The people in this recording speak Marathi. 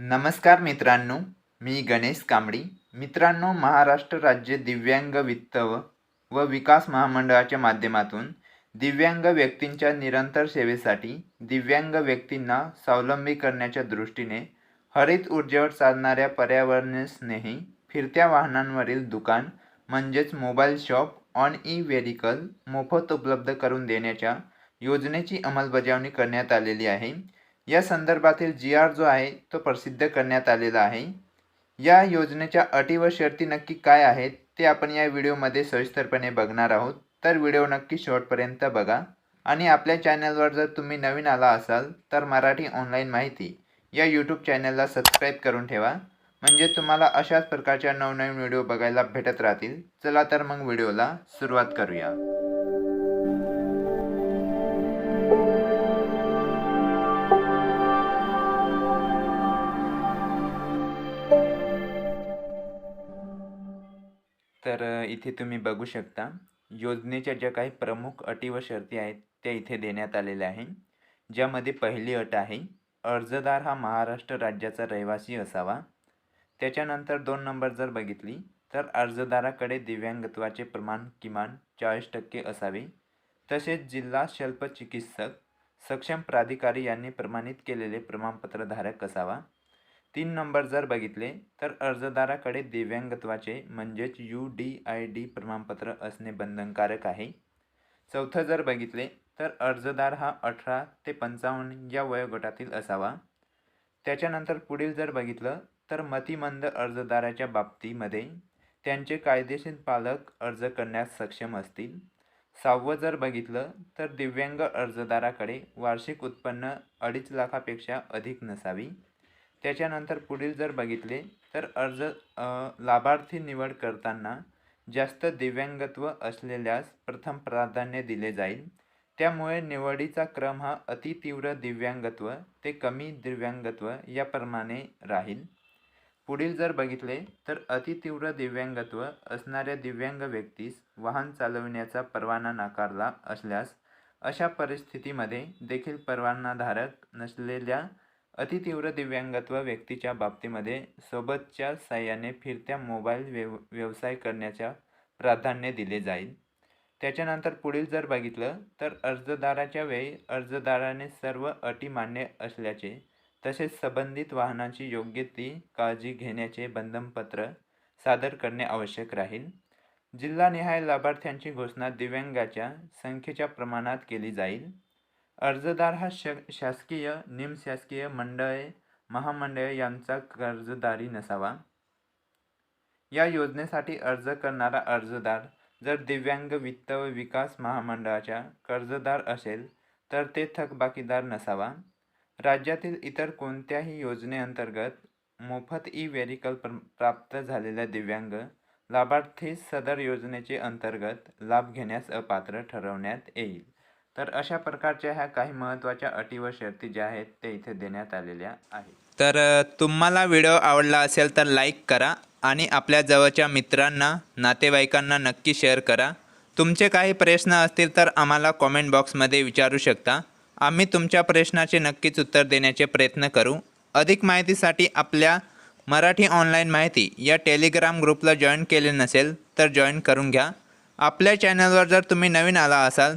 नमस्कार मित्रांनो मी गणेश कांबळी. मित्रांनो महाराष्ट्र राज्य दिव्यांग वित्त व विकास महामंडळाच्या माध्यमातून दिव्यांग व्यक्तींच्या निरंतर सेवेसाठी दिव्यांग व्यक्तींना स्वावलंबी करण्याच्या दृष्टीने हरित ऊर्जेवर चालणाऱ्या पर्यावरणस्नेही फिरत्या वाहनांवरील दुकान म्हणजेच mobile shop on e vehicle मोफत उपलब्ध करून देण्याच्या योजनेची अंमलबजावणी करण्यात आलेली आहे. या संदर्भातील जी आर जो आहे तो प्रसिद्ध करण्यात आलेला आहे. या योजनेच्या अटी व शर्ती नक्की काय आहेत ते आपण या व्हिडिओमध्ये सविस्तरपणे बघणार आहोत. तर व्हिडिओ नक्की शेवटपर्यंत बघा. आणि आपल्या चॅनलवर जर तुम्ही नवीन आला असाल तर मराठी ऑनलाईन माहिती या यूट्यूब चॅनलला सबस्क्राईब करून ठेवा. म्हणजे तुम्हाला अशाच प्रकारच्या नवनवीन व्हिडिओ बघायला भेटत राहतील. चला तर मग व्हिडिओला सुरुवात करूया. तर इथे तुम्ही बघू शकता. योजनेच्या ज्या काही प्रमुख अटी व शर्ती आहेत त्या इथे देण्यात आलेल्या आहे. ज्यामध्ये पहिली अट आहे अर्जदार हा महाराष्ट्र राज्याचा रहिवासी असावा. त्याच्यानंतर दोन नंबर जर बघितली तर अर्जदाराकडे दिव्यांगत्वाचे प्रमाण किमान चाळीस टक्के असावे. तसेच जिल्हा शल्पचिकित्सक सक्षम प्राधिकारी यांनी प्रमाणित केलेले प्रमाणपत्रधारक असावा. तीन नंबर जर बघितले तर अर्जदाराकडे दिव्यांगत्वाचे म्हणजेच यू डी आय डी प्रमाणपत्र असणे बंधनकारक आहे. चौथं जर बघितले तर अर्जदार हा अठरा ते पंचावन्न या वयोगटातील असावा. त्याच्यानंतर पुढील जर बघितलं तर मतिमंद अर्जदाराच्या बाबतीमध्ये त्यांचे कायदेशीर पालक अर्ज करण्यास सक्षम असतील. सहावं जर बघितलं तर दिव्यांग अर्जदाराकडे वार्षिक उत्पन्न अडीच लाखापेक्षा अधिक नसावी. त्याच्यानंतर पुढील जर बघितले तर अर्ज लाभार्थी निवड करताना जास्त दिव्यांगत्व असलेल्यास प्रथम प्राधान्य दिले जाईल. त्यामुळे निवडीचा क्रम हा अतितीव्र दिव्यांगत्व ते कमी दिव्यांगत्व याप्रमाणे राहील. पुढील जर बघितले तर अतितीव्र दिव्यांगत्व असणाऱ्या दिव्यांग व्यक्तीस वाहन चालविण्याचा परवाना नाकारला असल्यास अशा परिस्थितीमध्ये देखील परवानाधारक नसलेल्या अतितीव्र दिव्यांगत्व व्यक्तीच्या बाबतीमध्ये सोबतच्या साह्याने फिरत्या मोबाईल व्यव व्यवसाय करण्याच्या प्राधान्य दिले जाईल. त्याच्यानंतर पुढील जर बघितलं तर अर्जदाराच्या वेळी अर्जदाराने सर्व अटी मान्य असल्याचे तसेच संबंधित वाहनाची योग्य ती काळजी घेण्याचे बंधनपत्र सादर करणे आवश्यक राहील. जिल्हानिहाय लाभार्थ्यांची घोषणा दिव्यांगाच्या संख्येच्या प्रमाणात केली जाईल. अर्जदार हा श शासकीय निमशासकीय मंडळे महामंडळे यांचा कर्जदारी नसावा. या योजनेसाठी अर्ज करणारा अर्जदार जर दिव्यांग वित्त व विकास महामंडळाच्या कर्जदार असेल तर ते थकबाकीदार नसावा. राज्यातील इतर कोणत्याही योजनेअंतर्गत मोफत ई व्हेरिकल प्र प्राप्त झालेल्या दिव्यांग लाभार्थी सदर योजनेचे अंतर्गत लाभ घेण्यास अपात्र ठरवण्यात येईल. तर अशा प्रकारच्या ह्या काही महत्त्वाच्या अटी व शर्ती ज्या आहेत ते इथे देण्यात आलेल्या आहेत. तर तुम्हाला व्हिडिओ आवडला असेल तर लाईक करा आणि आपल्या जवळच्या मित्रांना नातेवाईकांना नक्की शेअर करा. तुमचे काही प्रश्न असतील तर आम्हाला कॉमेंट बॉक्समध्ये विचारू शकता. आम्ही तुमच्या प्रश्नाचे नक्कीच उत्तर देण्याचे प्रयत्न करू. अधिक माहितीसाठी आपल्या मराठी ऑनलाईन माहिती या टेलिग्राम ग्रुपला जॉईन केले नसेल तर जॉईन करून घ्या. आपल्या चॅनलवर जर तुम्ही नवीन आला असाल